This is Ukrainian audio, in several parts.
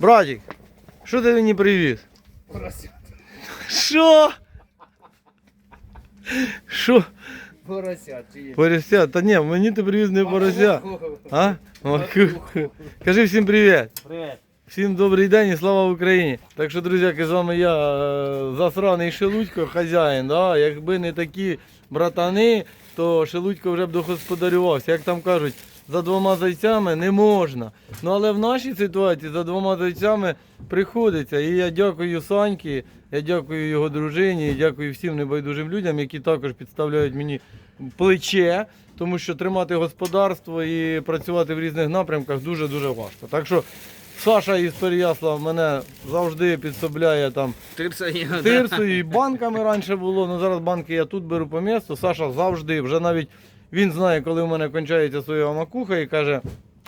Братик, що ти мені привіз? Поросят. Що? Що? Поросят чи є? Порося? Та ні, мені ти привіз не порося. А? Кажи всім привіт. Привет. Всім добрий день і слава Україні. Так що, друзяки, з вами я, е, засраний Шелудько, хазяїн. Да? Якби не такі братани, то Шелудько вже б догосподарювався. Як там кажуть, за двома зайцями не можна. Ну але в нашій ситуації за двома зайцями приходиться. І я дякую Саньки, я дякую його дружині, і дякую всім небайдужим людям, які також підставляють мені плече, тому що тримати господарство і працювати в різних напрямках дуже-дуже важко. Так що Саша із Переяслав мене завжди підсобляє там Тирса тирсою і банками раніше було. Ну зараз банки я тут беру по місту. Саша завжди, вже навіть він знає, коли в мене кончається своя макуха і каже,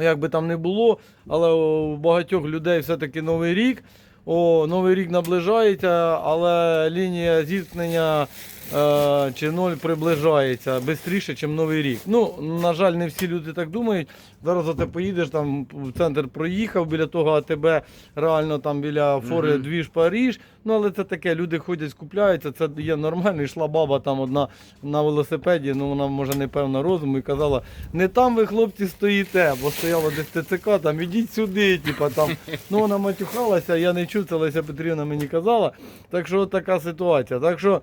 як би там не було, але у багатьох людей все-таки новий рік. О, новий рік наближається, але лінія зіткнення чи ноль приближається швидше, ніж новий рік. Ну, на жаль, не всі люди так думають. Зараз ти поїдеш там в центр проїхав біля того АТБ, реально там біля фори Мгм. двіж Паріж. Ну але це таке, люди ходять, скупляються. Це є нормально. Йшла баба там одна на велосипеді. Ну вона може не певна розуму і казала: не там ви хлопці стоїте, бо стояло десь ТЦК, там ідіть сюди. Типа там. Ну вона матюхалася, я не чув, це Леся Петрівна мені казала. Так що от така ситуація. Так що,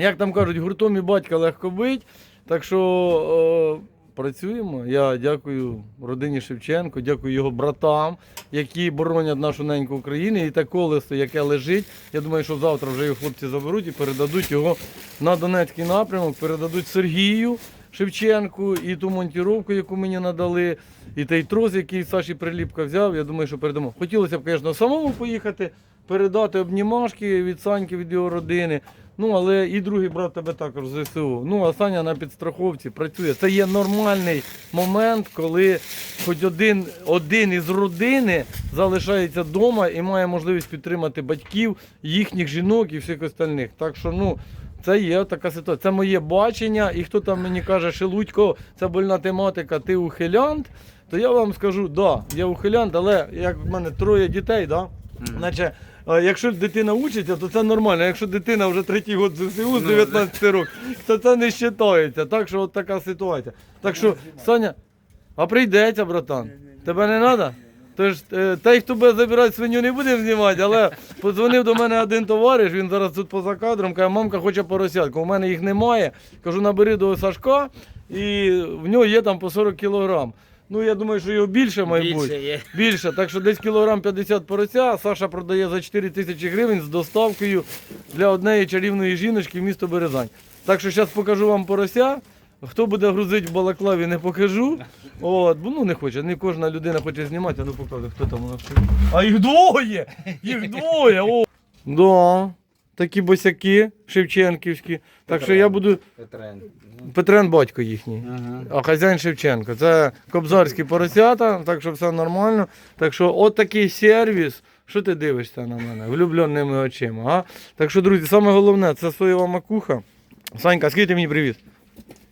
як там кажуть, гуртом і батька легко бить. Так що. Е, Працюємо. Я дякую родині Шевченко, дякую його братам, які боронять нашу неньку Україну. І те колесо, яке лежить. Я думаю, що завтра вже його хлопці заберуть і передадуть його на Донецький напрямок, передадуть Сергію Шевченку і ту монтіровку, яку мені надали, і той трос, який Саші Приліпка взяв. Я думаю, що передамо. Хотілося б, звісно, самому поїхати, передати обнімашки від Саньки, від його родини. Ну, але і другий брат тебе також з ЗСУ. Ну, а Саня на підстраховці працює. Це є нормальний момент, коли хоч один, один із родини залишається вдома і має можливість підтримати батьків, їхніх жінок і всіх остальних. Так що, ну. Це є така ситуація. Це моє бачення. І хто там мені каже, Шелудько, це больна тематика, ти ухилянт, то я вам скажу, да, я ухилянт, але як в мене троє дітей, да, Значить, якщо дитина учиться, то це нормально. Якщо дитина вже третій год ЗСУ з 19 років, то це не вважається. Так що от така ситуація. Так що, Саня, а прийдеться, братан. Тебе не треба? Тож е, той, хто буде забирати свиню, не буде знімати, але подзвонив до мене один товариш, він зараз тут поза кадром, каже, мамка хоче поросятку. У мене їх немає. Кажу, набери до Сашка, і в нього є там по 40 кілограм. Ну, я думаю, що його більше, мабуть. Більше є. Більше, так що десь кілограм 50 порося. Саша продає за 4 тисячі гривень з доставкою для однієї чарівної жіночки в місто Березань. Так що зараз покажу вам порося. Хто буде грузити в балаклаві, не покажу. От, бо ну не хоче, не кожна людина хоче знімати, а ну покажу, хто там у нас. А їх двоє! Їх двоє! О! Да, такі босяки шевченківські. Так що я буду. Петрен. Петрен батько їхній. Ага. А хазяїн Шевченко. Це кобзарські поросята, так що все нормально. Так що от такий сервіс. Що ти дивишся на мене? Влюбленими очима. А? Так що, друзі, саме головне це соєва макуха. Санька, скільки ти мені привіз?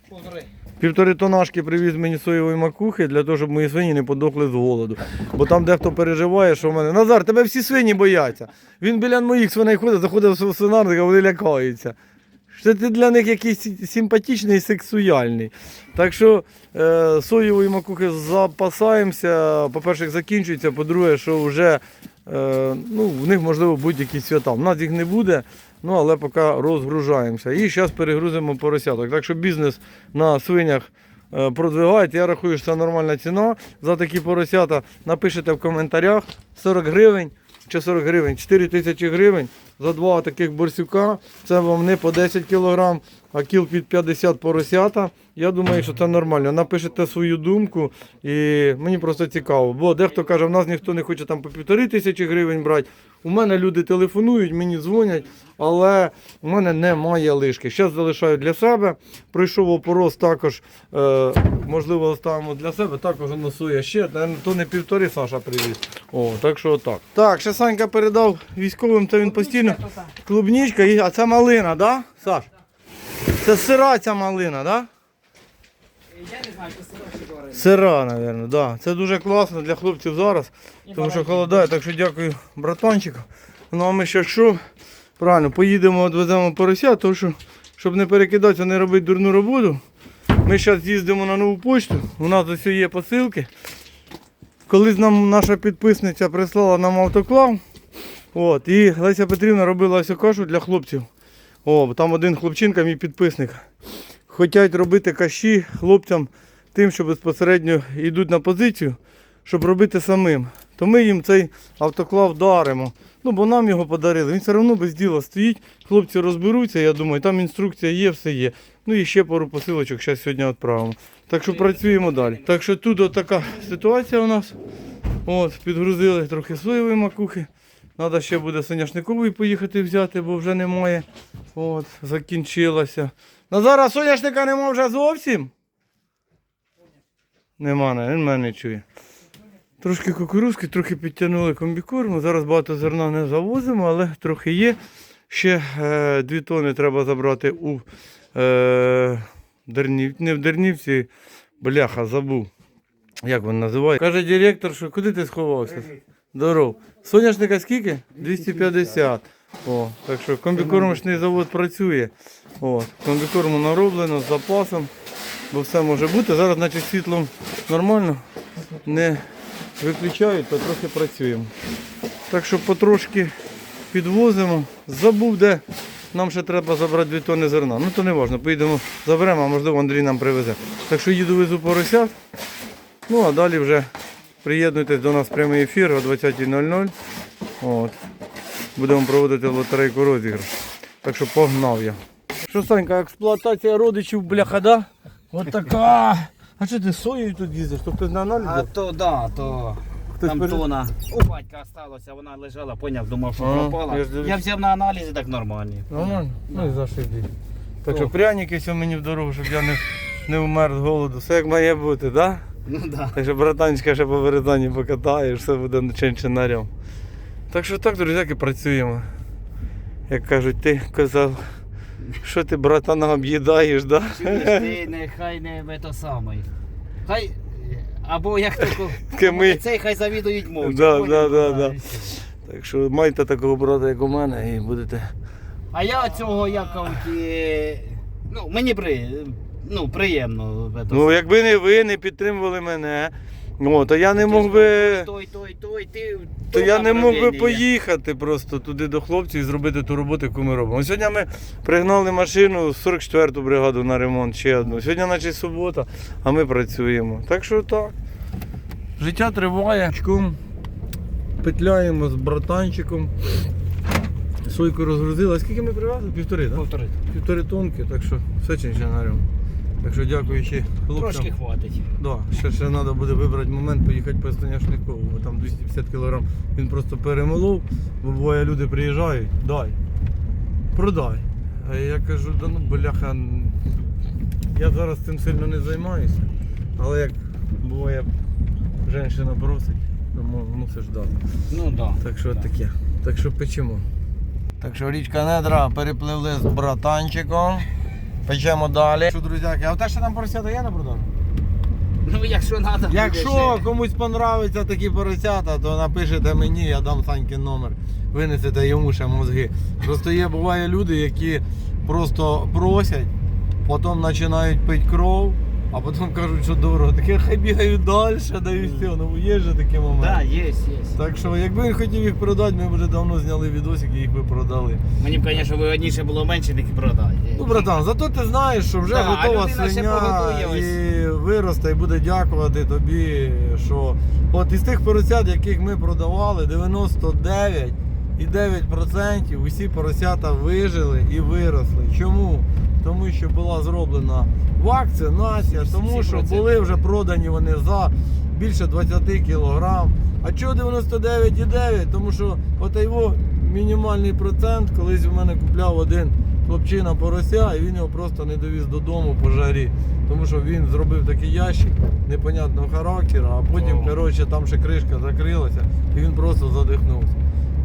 Полтори. Півтори тонашки привіз мені соєвої макухи для того, щоб мої свині не подохли з голоду. Бо там дехто переживає, що в мене. Назар, тебе всі свині бояться. Він біля моїх свиней ходить, заходить в свинарник, а вони лякаються. Що ти для них якийсь симпатичний сексуальний. Так що е, соєвої макухи запасаємося. По-перше, закінчується, по-друге, що вже е, ну, в них можливо будь-які свята. У нас їх не буде, ну але поки розгружаємося. І зараз перегрузимо поросяток. Так що бізнес на свинях е, продвигають. Я рахую, що це нормальна ціна за такі поросята. Напишите в коментарях 40 гривень чи 40 гривень, 4 тисячі гривень за два таких борсюка. Це вам по 10 кілограм, а кіл під 50 поросята. Я думаю, що це нормально. Напишете свою думку і мені просто цікаво. Бо дехто каже, в нас ніхто не хоче там по півтори тисячі гривень брати. У мене люди телефонують, мені дзвонять, але у мене немає лишки. Зараз залишаю для себе. Пройшов опорос також, е, можливо, оставимо для себе. Також носує ще. То не півтори Саша привіз. О, так що отак. Так, ще Санька передав військовим, то він постійно. Клубнічка, і- а це малина, да, Саш? Це сира ця малина, да? Я не знаю, це сира чи. Сира, мабуть, да. Це дуже класно для хлопців зараз, тому що холодає. Так що дякую братанчику. Ну а ми ще що? Правильно, поїдемо, відвеземо порося, тому що, щоб не перекидатися, не робити дурну роботу. Ми зараз їздимо на нову почту, у нас ось є посилки. Колись нам наша підписниця прислала нам автоклав. От, і Леся Петрівна робила ось кашу для хлопців. О, там один хлопчинка, мій підписник. Хотять робити каші хлопцям тим, що безпосередньо йдуть на позицію, щоб робити самим. То ми їм цей автоклав даримо. Ну, бо нам його подарили. Він все одно без діла стоїть. Хлопці розберуться, я думаю, там інструкція є, все є. Ну і ще пару посилочок зараз сьогодні відправимо. Так що працюємо далі. Так що тут така ситуація у нас. От, підгрузили трохи соєвої макухи. Треба ще буде соняшниковий поїхати взяти, бо вже немає. От, закінчилася. Назара соняшника нема вже зовсім. Нема, не, він мене не чує. Трошки кукурузки, трохи підтягнули комбікорму. Зараз багато зерна не завозимо, але трохи є. Ще е, 2 тони треба забрати у е, Дернів... не в Дернівці, бляха, забув. Як він називає? Каже директор, що куди ти сховався? Здоров. Соняшника скільки? 250. О, так що комбікормочний завод працює. О, комбікорму нароблено з запасом, бо все може бути. Зараз, значить, світлом нормально. Не виключають, то трохи працюємо. Так що потрошки підвозимо. Забув, де нам ще треба забрати 2 тонни зерна. Ну то не важливо, поїдемо заберемо, а можливо Андрій нам привезе. Так що їду везу поросят. Ну а далі вже приєднуйтесь до нас в прямий ефір о 20.00. От. Будемо проводити лотерейку розіграш. Так що погнав я. Що, Санька, експлуатація родичів бляха, да? От така. А що ти соєю тут їздиш? То хтось на аналіз? А то да, то Хтось там перед- тона. У батька осталося, вона лежала, поняв, думав, що пропала. я ж дивлюсь. Я взяв на аналізи, так нормально. Нормально? Ну і зашибіть. Так що пряники сьогодні мені в дорогу, щоб я не, не вмер з голоду. Все як має бути, так? Да? Ну да. Так що братанчика ще по Березані покатаєш, все буде чин-чинарем. Так що так, друзяки, працюємо. Як кажуть, ти казав, що ти братана об'їдаєш, да? Чуєш, ти нехай не то саме. Хай. Або як тако. Ми- Цей хай завідують мовчки. Да, да, да, да. Так що майте такого брата, як у мене, і будете. А я цього як ну мені при, ну, приємно. Ну, якби не ви не підтримували мене, о, то я не мог би. Той, той, той, ти. То я не мог би поїхати просто туди до хлопців і зробити ту роботу, яку ми робимо. Сьогодні ми пригнали машину 44-ту бригаду на ремонт, ще одну. Сьогодні наче субота, а ми працюємо. Так що так. Життя триває. Чком Петляємо з братанчиком. Сойку розгрузили. А скільки ми привезли? Півтори, так? Повтори. Півтори тонки, так що все чинчинарем. Так що дякуючи хлопцям. Трошки хватить. Да, ще, ще треба буде вибрати момент, поїхати по Станяшникову, бо там 250 кг він просто перемолов, бо буває люди приїжджають, дай, продай. А я кажу, да ну бляха, я зараз цим сильно не займаюся, але як буває, жінка просить, то мусиш дати. Ну да. Так що Да. таке. Так що печемо. Так що річка Недра перепливли з братанчиком. Печемо далі. Що, друзяки, а те, що там поросята є на продажу? Ну якщо треба. Якщо комусь понравиться такі поросята, то напишете мені, я дам саньки номер. Винесете йому ще мозги. Просто є, буває люди, які просто просять, потім починають пити кров, а потім кажуть, що дорого. Таке хай бігають далі, да і все. Ну є же такі моменти. Так, є, є. Так що, якби він хотів їх продати, ми б вже давно зняли відосик і їх би продали. Мені б, звісно, вигодніше було менше, не продати. Ну, братан, зато ти знаєш, що вже Да, готова свиня і виросте, і буде дякувати тобі, що от із тих поросят, яких ми продавали, 99,9% усі поросята вижили і виросли. Чому? Тому що була зроблена вакцинація, тому що були вже продані вони за більше 20 кілограм. А чого 99,9? Тому що от його мінімальний процент, колись у мене купляв один хлопчина порося, і він його просто не довіз додому по жарі. Тому що він зробив такий ящик непонятного характеру, а потім, коротше, там ще кришка закрилася, і він просто задихнувся.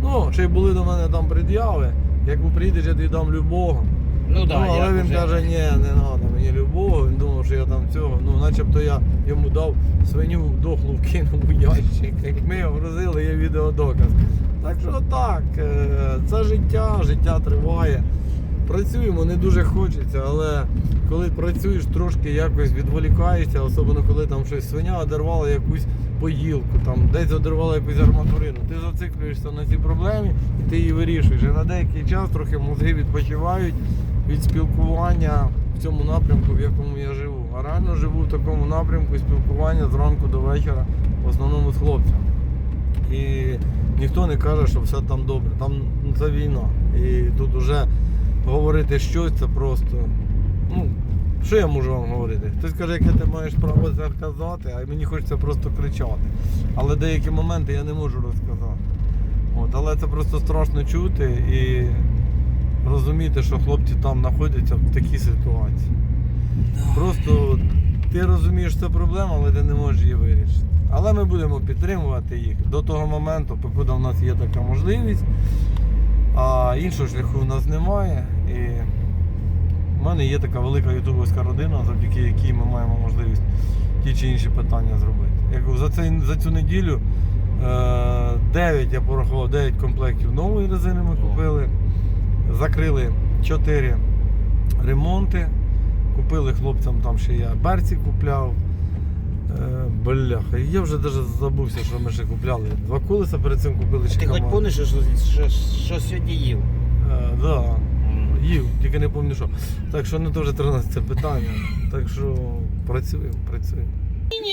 Ну, ще й були до мене там пред'яви. Як приїдеш, я тобі дам любого. Ну так, ну, я але він вже- каже, ні, не треба мені любого. Він думав, що я там цього. Ну, начебто я йому дав свиню дохлу вкинув у ящик. Як ми його грузили, є відеодоказ. Так що так, е, це життя, життя триває. Працюємо, не дуже хочеться, але коли працюєш, трошки якось відволікаєшся, особливо коли там щось свиня одервала якусь поїлку, там десь одервала якусь арматурину. Ти зациклюєшся на цій проблемі і ти її вирішуєш. І на деякий час трохи мозги відпочивають від спілкування в цьому напрямку, в якому я живу. А реально живу в такому напрямку спілкування зранку до вечора, в основному з хлопцями. І ніхто не каже, що все там добре. Там це війна. І тут вже говорити щось, це просто. Ну, що я можу вам говорити? Хтось каже, яке ти маєш право це казати, а мені хочеться просто кричати. Але деякі моменти я не можу розказати. От, але це просто страшно чути і розуміти, що хлопці там знаходяться в такій ситуації. Просто ти розумієш, це проблема, але ти не можеш її вирішити. Але ми будемо підтримувати їх до того моменту, поки в нас є така можливість, а іншого шляху в нас немає. І в мене є така велика ютубовська родина, завдяки якій ми маємо можливість ті чи інші питання зробити. Як за, цей, за цю неділю 9, я порахував, 9 комплектів нової резини ми купили. Закрили 4 ремонти. Купили хлопцям там ще я берці купляв. Е, бляха, я вже навіть забувся, що ми ще купляли. Два колеса перед цим купили ще Ти хоч помниш, що, що, що сьогодні їв? Е, да, їв, тільки не пам'ятаю що. Так що не дуже 13 питання. Так що працюємо, працюємо.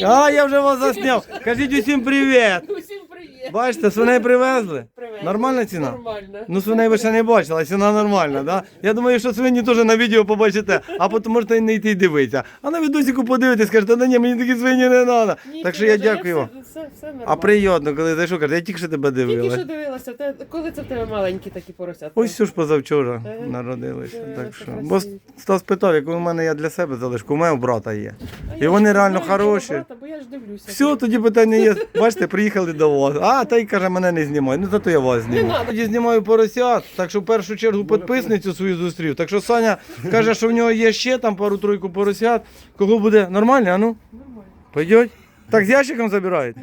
А, я вже вас засняв. Кажіть усім привіт. Бачите, свиней привезли. Привезли. Нормальна ціна? Нормально. Ну, свиней ви ще не бачили, а ціна нормальна, да? Я думаю, що свині теж на відео побачите, а потім можете не йти дивитися. А на відосіку подивитесь, скажете, да ні, мені такі свині не треба. Ні, Так що я Сережа, дякую вам. Все, все, все нормально. А приємно, коли зайшов, каже, я тільки що тебе Тільки що дивилася, те- коли це в тебе маленькі такі поросятка? Ось все ж позавчора Е, народилися. е, Так що. Бо Стас питав, яку у мене я для себе залишку, у мене у брата є. А і я вони ж реально знаю хороші. брата, бо я ж дивлюся. Все, тоді питання є. Бачите, приїхали до вас. А, та й каже, мене не знімай. Ну зато я вас знімаю. надо. Тоді знімаю поросят, так що в першу чергу підписницю свою зустрів. Так що Саня каже, що в нього є ще там пару-тройку поросят. Кого буде нормально, а ну? Нормально. Пойдеть? Так з ящиком забирають?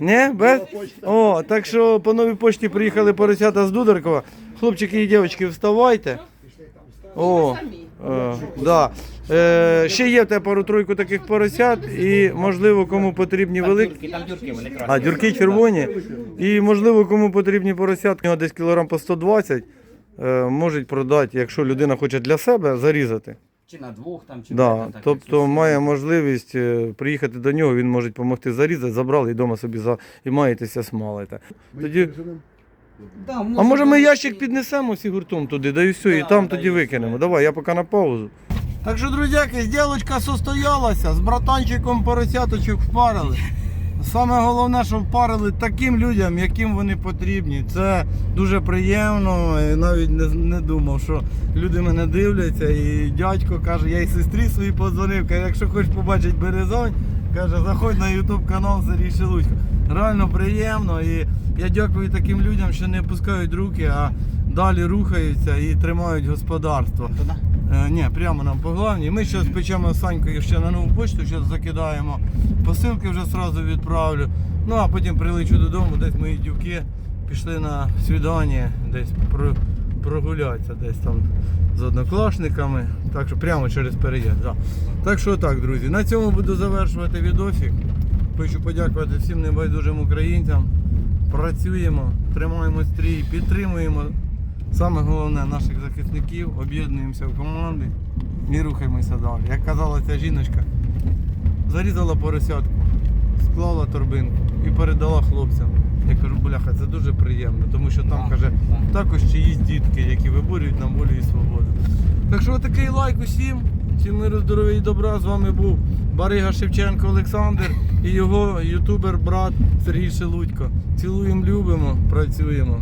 Ні? Без? О, так що по новій почті приїхали поросята з Дударкова. Хлопчики і дівчатки, вставайте. О, е, да. Е, ще є в тебе пару-тройку таких поросят, і можливо кому потрібні великі. дюрки, там дюрки вони красні. А, дюрки червоні. І можливо кому потрібні поросятки, нього десь кілограм по 120. е, Можуть продати, якщо людина хоче для себе зарізати. Чи на двох там, чи Да, так, так, тобто має можливість е, приїхати до нього, він може допомогти зарізати, забрали і вдома собі за і маєтеся смалите. Тоді, Да, а може ми ящик піднесемо всі гуртом туди, да і все, і Да, там да, тоді і викинемо. все. Давай, я поки на паузу. Так що, друзяки, зділочка состоялася, з братанчиком поросяточок впарили. Саме головне, що впарили таким людям, яким вони потрібні. Це дуже приємно. І навіть не, не думав, що люди мене дивляться. І дядько каже, я й сестрі своїй подзвонив, каже, якщо хочеш побачити березонь, каже, заходь на YouTube канал Сергій Шелудько. Реально приємно. І я дякую таким людям, що не опускають руки, а далі рухаються і тримають господарство. Е, ні, прямо нам по главній. Ми зараз печемо з Санькою ще на нову почту, зараз закидаємо. Посилки вже одразу відправлю. Ну а потім прилечу додому, десь мої дівки пішли на свідання, десь про, прогулятися десь там з однокласниками. Так що прямо через переїзд. Да. Так що так, друзі. На цьому буду завершувати відосик. Хочу подякувати всім небайдужим українцям. Працюємо, тримаємо стрій, підтримуємо Саме головне наших захисників, об'єднуємося в команди і рухаємося далі. Як казала ця жіночка, зарізала поросятку, склала торбинку і передала хлопцям. Я кажу, бляха, це дуже приємно, тому що там каже, також чиїсь дітки, які виборюють нам волю і свободу. Так що такий лайк усім. Всім миру, здоров'я і добра. З вами був Барига Шевченко Олександр і його ютубер брат Сергій Шелудько. Цілуємо, любимо, працюємо.